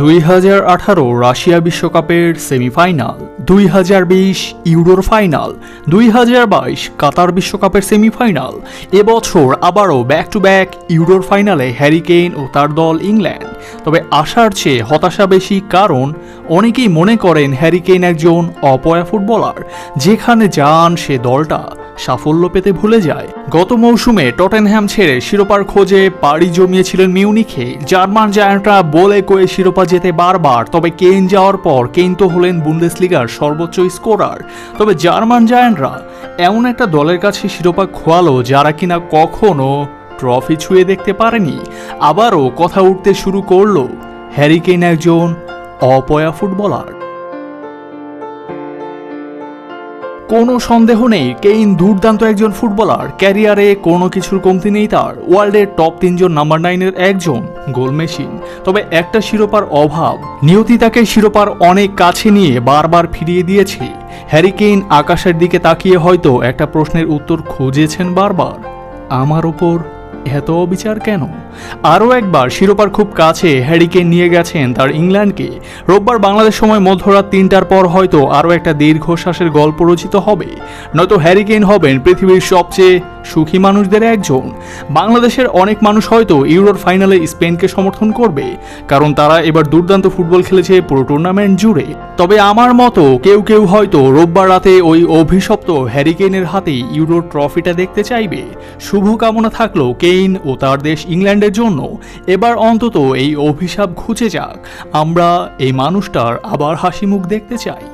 দুই হাজার আঠারো রাশিয়া বিশ্বকাপের সেমিফাইনাল, দুই হাজার বিশ ইউরোর ফাইনাল, দুই হাজার বাইশ কাতার বিশ্বকাপের সেমিফাইনাল, এবছর আবারও ব্যাক টু ব্যাক ইউরোর ফাইনালে হ্যারিকেইন ও তার দল ইংল্যান্ড। তবে আশার চেয়ে হতাশা বেশি কারণ, অনেকেই মনে করেন হ্যারিকেইন একজন অপয়া ফুটবলার, যেখানে যান সে দলটা। সাফল্য পেতে ভুলে যায়। গত মৌসুমে টটেনহ্যাম ছেড়ে শিরোপার খোঁজে পাড়ি জমিয়েছিলেন মিউনিখে। জার্মান জায়ান্টরা বলে কয়ে শিরোপা যেতে বারবার, তবে কেইন যাওয়ার পর কেইন তো হলেন বুন্দেসলিগার সর্বোচ্চ স্কোরার। তবে জার্মান জায়ান্টরা এমন একটা দলের কাছে শিরোপা খোয়ালো যারা কিনা কখনো ট্রফি ছুঁয়ে দেখতে পারেনি। আবারও কথা উঠতে শুরু করল হ্যারিকেইন একজন অপয়া ফুটবলার। কোনো সন্দেহ নেই, কেইন দুর্দান্ত একজন ফুটবলার। ক্যারিয়ারে কোনো কিছুর কমতি নেই তার। ওয়ার্ল্ডের টপ তিনজন নাম্বার নাইনের একজন গোল মেশিন। তবে একটা শিরোপার অভাব, নিয়তি তাকে শিরোপার অনেক কাছে নিয়ে বারবার ফিরিয়ে দিয়েছে। হ্যারি কেইন আকাশের দিকে তাকিয়ে হয়তো একটা প্রশ্নের উত্তর খুঁজেছেন বারবার। আমার ওপর এত অবিচার কেন? আরও একবার শিরোপার খুব কাছে হ্যারিকে নিয়ে গেছেন তার ইংল্যান্ডকে। রোববার বাংলাদেশ সময় মধ্যরাত তিনটার পর হয়তো আরও একটা দীর্ঘশ্বাসের গল্প রচিত হবে। নয়তো হ্যারিকেন হবেন পৃথিবীর সবচেয়ে সুখী মানুষদের একজন। বাংলাদেশের অনেক মানুষ হয়তো ইউরোর ফাইনালে স্পেনকে সমর্থন করবে, কারণ তারা এবার দুর্দান্ত ফুটবল খেলেছে পুরো টুর্নামেন্ট জুড়ে। তবে আমার মতো কেউ কেউ হয়তো রোববার রাতে ওই অভিশপ্ত হ্যারিকেনের হাতেই ইউরোর ট্রফিটা দেখতে চাইবে। শুভকামনা থাকল কেইন ও তার দেশ ইংল্যান্ডের জন্য। এবার অন্তত এই অভিশাপ ঘুচে যাক। আমরা এই মানুষটার আবার হাসি মুখ দেখতে চাই।